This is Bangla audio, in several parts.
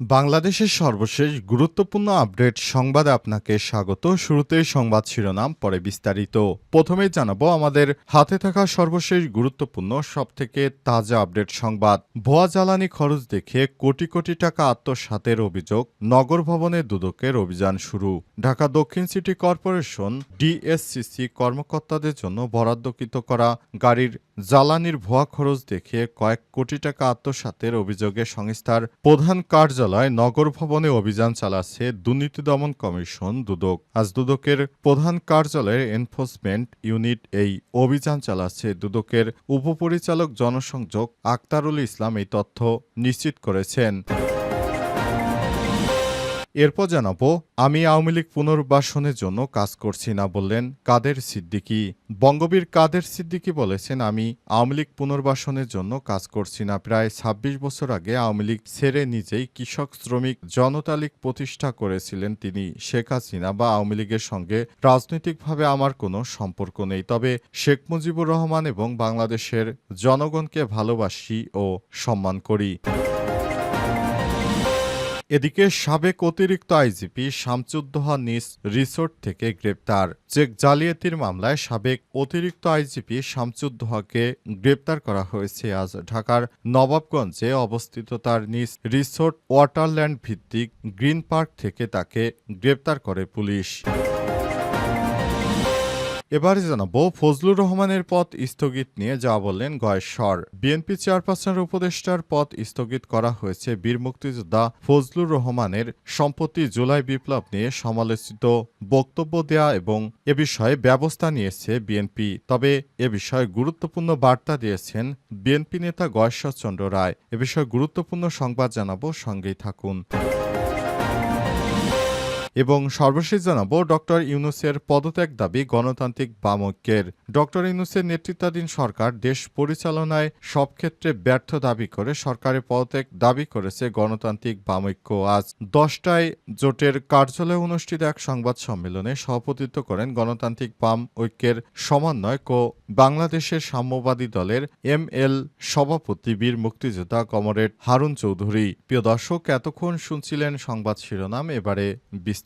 বাংলাদেশের সর্বশেষ গুরুত্বপূর্ণ আপডেট সংবাদে আপনাকে স্বাগত। শুরুতেই সংবাদ শিরোনাম, পরে বিস্তারিত। প্রথমেই জানাব আমাদের হাতে থাকা সর্বশেষ গুরুত্বপূর্ণ, সবথেকে তাজা আপডেট সংবাদ। ভুয়া জ্বালানি খরচ দেখে কোটি কোটি টাকা আত্মসাতের অভিযোগ, নগর ভবনে দুদকের অভিযান শুরু। ঢাকা দক্ষিণ সিটি কর্পোরেশন, ডিএসসিসি কর্মকর্তাদের জন্য বরাদ্দকৃত করা গাড়ির জ্বালানির ভুয়া খরচ দেখে কয়েক কোটি টাকা আত্মসাতের অভিযোগে সংস্থার প্রধান কার্যালয় নগর ভবনে অভিযান চালাচ্ছে দুর্নীতি দমন কমিশন দুদক। আজ দুদকের প্রধান কার্যালয়ের এনফোর্সমেন্ট ইউনিট এই অভিযান চালাচ্ছে দুদকের উপপরিচালক জনসংযোগ আক্তারুল ইসলাম এই তথ্য নিশ্চিত করেছেন। এরপর জানাব, আমি আওয়ামী লীগ পুনর্বাসনের জন্য কাজ করছি না, বললেন কাদের সিদ্দিকী। বঙ্গবীর কাদের সিদ্দিকী বলেছেন, আমি আওয়ামী লীগ পুনর্বাসনের জন্য কাজ করছি না। প্রায় ২৬ বছর আগে আওয়ামী লীগ ছেড়ে নিজেই কৃষক শ্রমিক জনতা লীগ প্রতিষ্ঠা করেছিলেন তিনি, শেখ হাসিনা বা আওয়ামী লীগের সঙ্গে। রাজনৈতিকভাবে আমার কোনো সম্পর্ক নেই, তবে শেখ মুজিবুর রহমান এবং বাংলাদেশের জনগণকে ভালোবাসি ও সম্মান করি। এদিকে সাবেক অতিরিক্ত আইজিপি শামচুদ্দোহা নিস রিসোর্ট থেকে গ্রেপ্তার। চেক জালিয়াতির মামলায় সাবেক অতিরিক্ত আইজিপি শামচুদ্দোহাকে গ্রেপ্তার করা হয়েছে। আজ ঢাকার নবাবগঞ্জে অবস্থিত তার নিজ রিসোর্ট ওয়াটারল্যান্ড ভিত্তিক গ্রিন পার্ক থেকে তাকে গ্রেপ্তার করে পুলিশ। এবারে জানাব ফজলুর রহমানের পদ স্থগিত নিয়ে যা বললেন গয়েশ্বর বিএনপি চেয়ারপারসনের উপদেষ্টার পদ স্থগিত করা হয়েছে বীর মুক্তিযোদ্ধা ফজলুর রহমানের সম্প্রতি জুলাই বিপ্লব নিয়ে সমালোচিত বক্তব্য দেয়া এবং এ বিষয়ে ব্যবস্থা নিয়েছে বিএনপি। তবে এ বিষয়ে গুরুত্বপূর্ণ বার্তা দিয়েছেন বিএনপি নেতা গয়েশ্বরচন্দ্র রায়। এ বিষয়ে গুরুত্বপূর্ণ সংবাদ জানাব, সঙ্গেই থাকুন। এবং সর্বশেষ জানাব ডক্টর ইউনুসের পদত্যাগ দাবি গণতান্ত্রিক বামৈক্যের ডক্টর ইউনুসের নেতৃত্বাধীন সরকার দেশ পরিচালনায় সব ক্ষেত্রে ব্যর্থ দাবি করে সরকারের পদত্যাগ দাবি করেছে গণতান্ত্রিক বামৈক্য আজ দশটায় জোটের কার্যালয়ে অনুষ্ঠিত এক সংবাদ সম্মেলনে সভাপতিত্ব করেন গণতান্ত্রিক বাম ঐক্যের সমন্বয়ক ও বাংলাদেশের সাম্যবাদী দলের এম এল সভাপতি বীর মুক্তিযোদ্ধা কমরেড হারুন চৌধুরী। প্রিয় দর্শক, এতক্ষণ শুনছিলেন সংবাদ শিরোনাম, এবারে বিস্তারিত।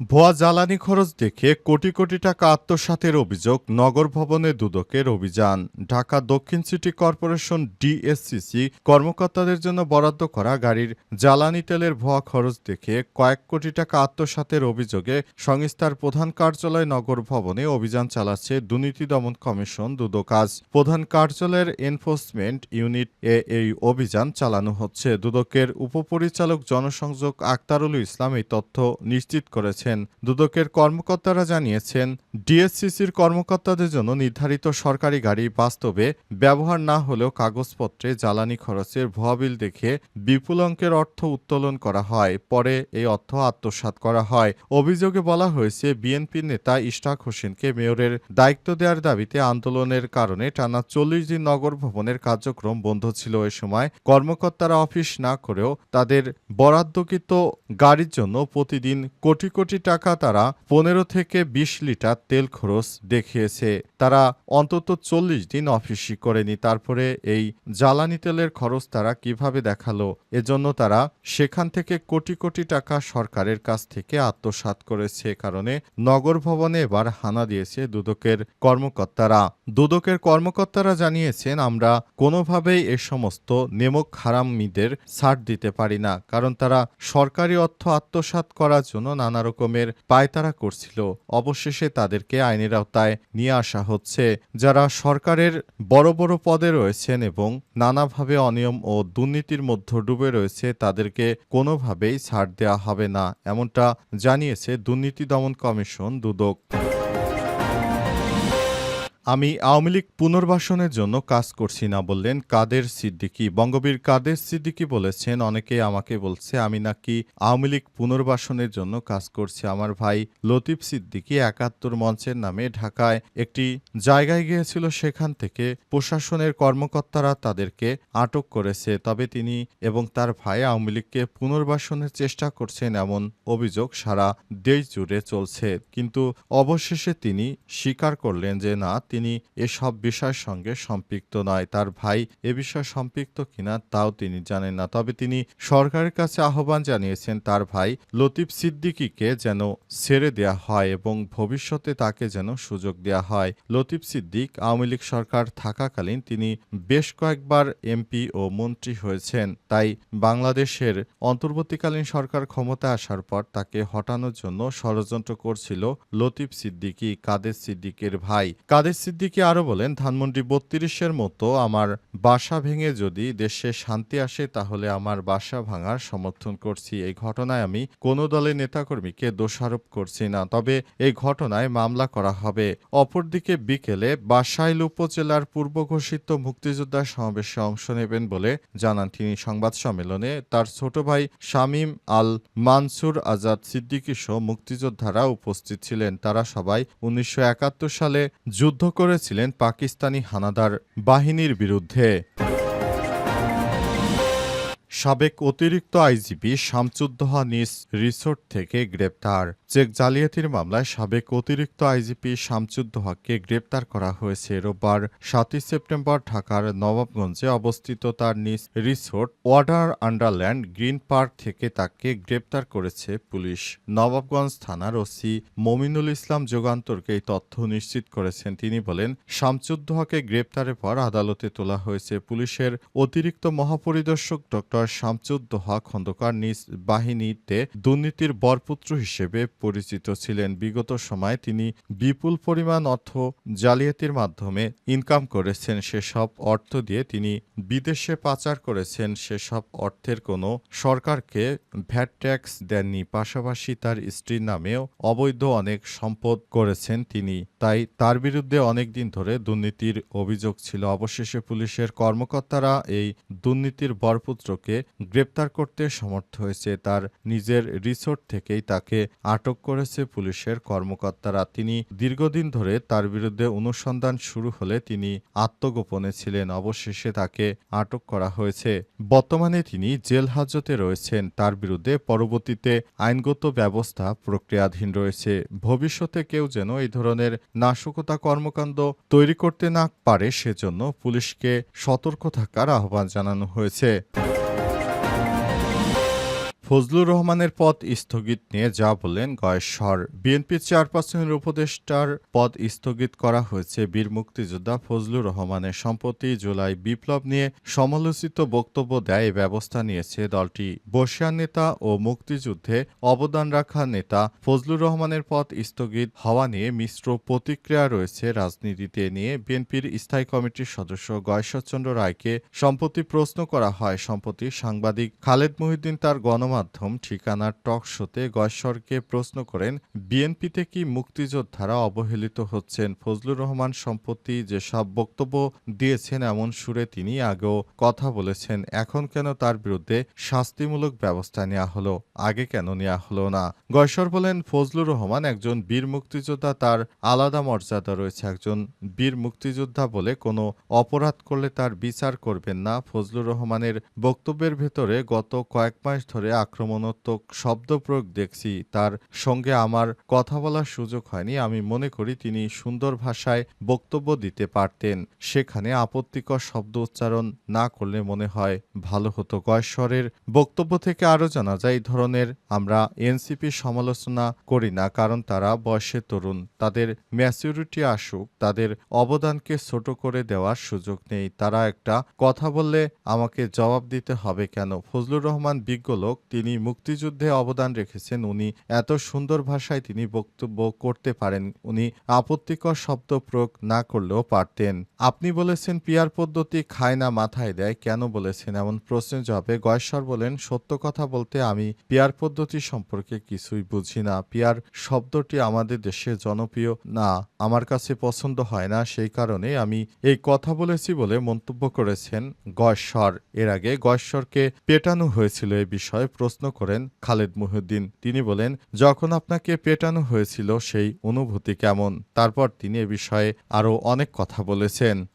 ভুয়া জ্বালানি খরচ দেখে কোটি কোটি টাকা আত্মসাতের অভিযোগ নগর ভবনে দুদকের অভিযান। ঢাকা দক্ষিণ সিটি কর্পোরেশন ডিএসসিসি কর্মকর্তাদের জন্য বরাদ্দ করা গাড়ির জ্বালানি তেলের ভুয়া খরচ দেখে কয়েক কোটি টাকা আত্মসাতের অভিযোগে সংস্থার প্রধান কার্যালয় নগর ভবনে অভিযান চালাচ্ছে দুর্নীতি দমন কমিশন দুদক। আজ প্রধান কার্যালয়ের এনফোর্সমেন্ট ইউনিট এ এই অভিযান চালানো হচ্ছে। দুদকের উপপরিচালক জনসংযোগ আক্তারুল ইসলাম এই তথ্য নিশ্চিত করেছেন দুদকের কর্মকর্তারা জানিয়েছেন, ডিএসসিসির কর্মকর্তাদের জন্য নির্ধারিত সরকারি গাড়ি বাস্তবে ব্যবহার না হলেও কাগজপত্রে জ্বালানি খরচের ভয়াবিল দেখে বিপুল অঙ্কের অর্থ উত্তোলন করা হয়। পরে এই অর্থ আত্মসাৎ করা হয়। অভিযোগে বলা হয়েছে বিএনপি নেতা ইশরাক হোসেনকে মেয়রের দায়িত্ব দেওয়ার দাবিতে আন্দোলনের কারণে টানা চল্লিশ দিন নগর ভবনের কার্যক্রম বন্ধ ছিল। এ সময় কর্মকর্তারা অফিস না করেও তাদের বরাদ্দকৃত গাড়ির জন্য প্রতিদিন কোটি কোটি টাকা তারা পনেরো থেকে বিশ লিটার তেল খরচ দেখিয়েছে। তারা অন্তত চল্লিশ দিন অফিসই করেনি। তারপরে এই জ্বালানি তেলের খরচ তারা কীভাবে দেখাল? এজন্য তারা সেখান থেকে কোটি কোটি টাকা সরকারের কাছ থেকে আত্মসাৎ করেছে। কারণে নগর ভবনে এবার হানা দিয়েছে দুদকের কর্মকর্তারা। দুদকের কর্মকর্তারা জানিয়েছেন, আমরা কোনোভাবেই এ সমস্ত নেমক হারামিদের ছাড় দিতে পারি না। কারণ তারা সরকারি অর্থ আত্মসাৎ করার জন্য নানা রকমের পায়তারা করছিল। অবশেষে তাদেরকে আইনের আওতায় নিয়ে আসা হচ্ছে, যারা সরকারের বড় বড় পদে রয়েছেন এবং নানাভাবে অনিয়ম ও দুর্নীতির মধ্যে ডুবে রয়েছে, তাদেরকে কোনোভাবেই ছাড় দেওয়া হবে না, এমনটা জানিয়েছে দুর্নীতি দমন কমিশন দুদক। আমি আওয়ামী লীগ পুনর্বাসনের জন্য কাজ করছি না বললেন কাদের সিদ্দিকী। বঙ্গবীর কাদের সিদ্দিকী বলেছেন, অনেকে আমাকে বলছে, আমি নাকি আওয়ামী লীগ পুনর্বাসনের জন্য কাজ করছি। আমার ভাই লতিফ সিদ্দিকী একাত্তর মঞ্চের নামে ঢাকায় একটি জায়গায় গিয়েছিল, সেখান থেকে প্রশাসনের কর্মকর্তারা তাদেরকে আটক করেছে। তবে তিনি এবং তার ভাই আওয়ামী লীগকে পুনর্বাসনের চেষ্টা করছেন এমন অভিযোগ সারা দেশ জুড়ে চলছে। কিন্তু অবশেষে তিনি স্বীকার করলেন যে, না তিনি এসব বিষয়ের সঙ্গে সম্পৃক্ত নয়। তার ভাই এ বিষয়ে সম্পৃক্ত কিনা তাও তিনি জানেন না। তবে তিনি সরকারের কাছে আহ্বান জানিয়েছেন, তার ভাই লতিফ সিদ্দিকীকে যেন ছেড়ে দেয়া হয় এবং ভবিষ্যতে তাকে যেন সুযোগ দেয়া হয়। লতিফ সিদ্দিক আওয়ামী লীগ সরকার থাকাকালীন তিনি বেশ কয়েকবার এমপি ও মন্ত্রী হয়েছেন। তাই বাংলাদেশের অন্তর্বর্তীকালীন সরকার ক্ষমতা আসার পর তাকে হটানোর জন্য ষড়যন্ত্র করছিল লতিফ সিদ্দিকী, কাদের সিদ্দিকের ভাই। কাদের সিদ্দিকী আরও বলেন, ধানমন্ডি বত্রিশের মতো আমার বাসা ভেঙে যদি দেশে শান্তি আসে, তাহলে আমার বাসা ভাঙার সমর্থন করছি। এই ঘটনায় আমি কোনো দলের নেতাকর্মীকে দোষারোপ করছি না। তবে এই ঘটনায় মামলা করা হবে। অপরদিকে বিকেলে বাসাইল উপজেলার পূর্ব ঘোষিত মুক্তিযোদ্ধা সমাবেশে অংশ নেবেন বলে জানান তিনি। সংবাদ সম্মেলনে তার ছোট ভাই শামীম আল মানসুর আজাদ সিদ্দিকী সহ মুক্তিযোদ্ধারা উপস্থিত ছিলেন। তারা সবাই উনিশশো একাত্তর সালে যুদ্ধ করেছিলেন পাকিস্তানি হানাদার বাহিনীর বিরুদ্ধে। সাবেক অতিরিক্ত আইজিপি শামচুদ্দোহা নিজ রিসোর্ট থেকে গ্রেপ্তার। চেক জালিয়াতির মামলায় সাবেক অতিরিক্ত আইজিপি শামচুদ্দোহাকে গ্রেপ্তার করা হয়েছে। রোববার সাতই সেপ্টেম্বর ঢাকার নবাবগঞ্জে অবস্থিত তার নিজ resort water underland green park থেকে তাকে গ্রেপ্তার করেছে পুলিশ। নবাবগঞ্জ থানার ওসি মমিনুল ইসলাম যুগান্তরকে এই তথ্য নিশ্চিত করেছেন। তিনি বলেন শামচুদ্দোহাকে গ্রেপ্তারের পর আদালতে তোলা হয়েছে। পুলিশের অতিরিক্ত মহাপরিদর্শক ডক্টর শামচুদ্দোহা খন্দকার নিজ বাহিনীতে দুর্নীতির বরপুত্র হিসেবে পরিচিত ছিলেন। বিগত সময়ে তিনি বিপুল পরিমাণ অর্থ জালিয়াতির মাধ্যমে ইনকাম করেছেন। সেসব অর্থ দিয়ে তিনি বিদেশে পাচার করেছেন। সেসব অর্থের কোনো সরকারকে ভ্যাট ট্যাক্স দেননি। পাশাপাশি তার স্ত্রীর নামেও অবৈধ অনেক সম্পদ করেছেন তিনি। তাই তার বিরুদ্ধে অনেক দিন ধরে দুর্নীতির অভিযোগ ছিল। অবশেষে পুলিশের কর্মকর্তারা এই দুর্নীতির বরপুত্রকে গ্রেপ্তার করতে সমর্থ হয়েছে। তার নিজের রিসোর্ট থেকেই তাকে আটক করেছে পুলিশের কর্মকর্তারা। তিনি দীর্ঘদিন ধরে তার বিরুদ্ধে অনুসন্ধান শুরু হলে তিনি আত্মগোপনে ছিলেন। অবশেষে তাকে আটক করা হয়েছে। বর্তমানে তিনি জেল হাজতে রয়েছেন। তার বিরুদ্ধে পরবর্তীতে আইনগত ব্যবস্থা প্রক্রিয়াধীন রয়েছে। ভবিষ্যতে কেউ যেন এই ধরনের নাশকতা কর্মকাণ্ড তৈরি করতে না পারে, সেজন্য পুলিশকে সতর্ক থাকার আহ্বান জানানো হয়েছে। ফজলুর রহমানের পদ স্থগিত নিয়ে যা বললেন গয়েশ্বর। বিএনপির চেয়ারপারসনের উপদেষ্টার পদ স্থগিত করা হয়েছে বীর মুক্তিযোদ্ধা ফজলুর রহমানের সম্প্রতি জুলাই বিপ্লব নিয়ে সমালোচিত বক্তব্য দেয় ব্যবস্থা নিয়েছে দলটি। বর্ষিয়ান নেতা ও মুক্তিযুদ্ধে অবদান রাখা নেতা ফজলুর রহমানের পদ স্থগিত হওয়া নিয়ে মিশ্র প্রতিক্রিয়া রয়েছে রাজনীতিতে নিয়ে বিএনপির স্থায়ী কমিটির সদস্য গয়েশ্বরচন্দ্র রায়কে সম্প্রতি প্রশ্ন করা হয়। সম্প্রতি সাংবাদিক খালেদ মহিউদ্দিন তার গণমাধ্যম ঠিকানার টক শোতে গয়েশ্বরকে প্রশ্ন করেন, বিএনপিতে কি মুক্তিযোদ্ধারা অবহেলিত হচ্ছেন? ফজলুর রহমান সম্প্রতি যেসব বক্তব্য দিয়েছেন এমন সুরে তিনি আগেও কথা বলেছেন, এখন কেন তার বিরুদ্ধে শাস্তিমূলক ব্যবস্থা নেওয়া হলো? আগে কেন নেওয়া হলো না? গয়েশ্বর বলেন, ফজলুর রহমান একজন বীর মুক্তিযোদ্ধা, তার আলাদা মর্যাদা রয়েছে। একজন বীর মুক্তিযোদ্ধা বলে কোনো অপরাধ করলে তার বিচার করবেন না। ফজলুর রহমানের বক্তব্যের ভেতরে গত কয়েক মাস ধরে আক্রমণাত্মক শব্দ প্রয়োগ দেখছি, তার সঙ্গে আমার কথা বলার সুযোগ হয়নি। আমি মনে করি তিনি সুন্দর ভাষায় বক্তব্য দিতে পারতেন। সেখানে আপত্তিকর শব্দ উচ্চারণ না করলে মনে হয় ভালো হতো। গয়েশ্বরের বক্তব্য থেকে আরও জানা যায়, এই ধরনের আমরা এনসিপি সমালোচনা করি না, কারণ তারা বয়সে তরুণ। তাদের ম্যাচিউরিটি আসুক, তাদের অবদানকে ছোট করে দেওয়ার সুযোগ নেই। তারা একটা কথা বললে আমাকে জবাব দিতে হবে কেন? ফজলুর রহমান বিজ্ঞ লোক তিনি মুক্তিযুদ্ধে অবদান রেখেছেন। উনি এত সুন্দর ভাষায় তিনি বক্তব্য করতে পারেন। উনি আপত্তিকর শব্দ প্রয়োগ না করলেও পারতেন। আপনি বলেছেন, পিয়ার পদ্ধতি খায় না, মাথায় দেয়। কেন বলেছেন? এমন প্রশ্নের জবাবে গয়েশ্বর বলেন, সত্য কথা বলতে আমি পিয়ার পদ্ধতি সম্পর্কে কিছুই বুঝি না। পিয়ার শব্দটি আমাদের দেশে জনপ্রিয় না, আমার কাছে পছন্দ হয় না। সেই কারণে আমি এই কথা বলেছি বলে মন্তব্য করেছেন গয়েশ্বর। এর আগে গয়েশ্বরকে পেটানো হয়েছিল এ বিষয়ে। প্রশ্ন করেন খালেদ মুহিউদ্দিন। তিনি বলেন, যখন আপনাকে পেটানো হয়েছিল সেই অনুভূতি কেমন? তারপর তিনি এ বিষয়ে আরও অনেক কথা বলেছেন।